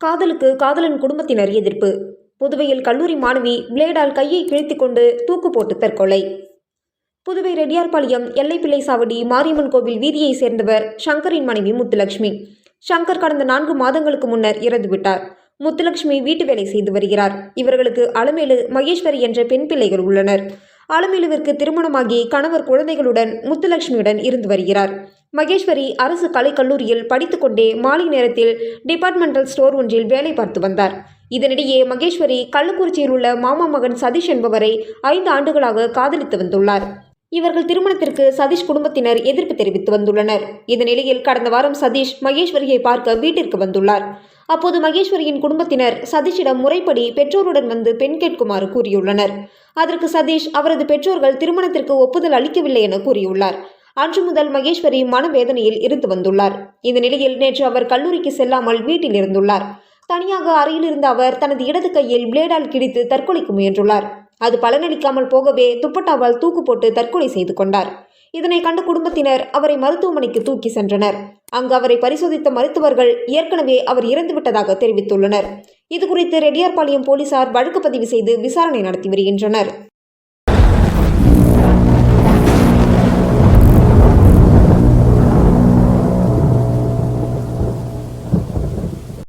காதலுக்கு காதலன் குடும்பத்தினர் எதிர்ப்பு. புதுவையில் கல்லூரி மாணவி பிளேடால் கையை கிழித்து கொண்டு தூக்கு போட்டு தற்கொலை. புதுவை ரெட்டியார்பாளையம் எல்லைப்பிள்ளை சாவடி மாரியம்மன் கோவில் வீதியைச் சேர்ந்தவர் சங்கரின் மனைவி முத்துலட்சுமி. சங்கர் கடந்த நான்கு மாதங்களுக்கு முன்னர் இறந்துவிட்டார் முத்துலட்சுமி வீட்டு வேலை செய்து வருகிறார். இவர்களுக்கு அலமேலு மகேஸ்வரி என்ற பெண் பிள்ளைகள் உள்ளனர். அலமேலுவிற்கு திருமணமாகி கணவர் குழந்தைகளுடன் முத்துலட்சுமியுடன் இருந்து வருகிறார். மகேஸ்வரி அரசு கலைக்கல்லூரியில் படித்துக்கொண்டே மாலை நேரத்தில் டிபார்ட்மெண்டல் ஸ்டோர் ஒன்றில் வேலை பார்த்து வந்தார். இதனிடையே மகேஸ்வரி கள்ளக்குறிச்சியில் உள்ள மாமா மகன் சதீஷ் என்பவரை ஐந்து ஆண்டுகளாக காதலித்து வந்துள்ளார். இவர்கள் திருமணத்திற்கு சதீஷ் குடும்பத்தினர் எதிர்ப்பு தெரிவித்து வந்துள்ளனர். இந்த நிலையில் கடந்த வாரம் சதீஷ் மகேஸ்வரியை பார்க்க வீட்டிற்கு வந்துள்ளார். அப்போது மகேஸ்வரியின் குடும்பத்தினர் சதீஷிடம் முறைப்படி பெற்றோருடன் வந்து பெண் கேட்குமாறு கூறியுள்ளனர். அதற்கு சதீஷ் அவரது பெற்றோர்கள் திருமணத்திற்கு ஒப்புதல் அளிக்கவில்லை என கூறியுள்ளார். அன்று முதல் மகேஸ்வரி மனவேதனையில் இருந்து வந்துள்ளார். இந்த நிலையில் நேற்று அவர் கல்லூரிக்கு செல்லாமல் வீட்டில் இருந்துள்ளார். தனியாக அறையில் இருந்த அவர் தனது இடது கையில் பிளேடால் கிடித்து தற்கொலைக்கு முயன்றுள்ளார். அது பலனளிக்காமல் போகவே துப்பட்டாவால் தூக்கு போட்டு தற்கொலை செய்து கொண்டார். இதனை கண்ட குடும்பத்தினர் அவரை மருத்துவமனைக்கு தூக்கி சென்றனர். அங்கு அவரை பரிசோதித்த மருத்துவர்கள் ஏற்கனவே அவர் இறந்துவிட்டதாக தெரிவித்துள்ளனர். இதுகுறித்து ரெட்டியார்பாளையம் போலீசார் வழக்கு பதிவு செய்து விசாரணை நடத்தி வருகின்றனர்.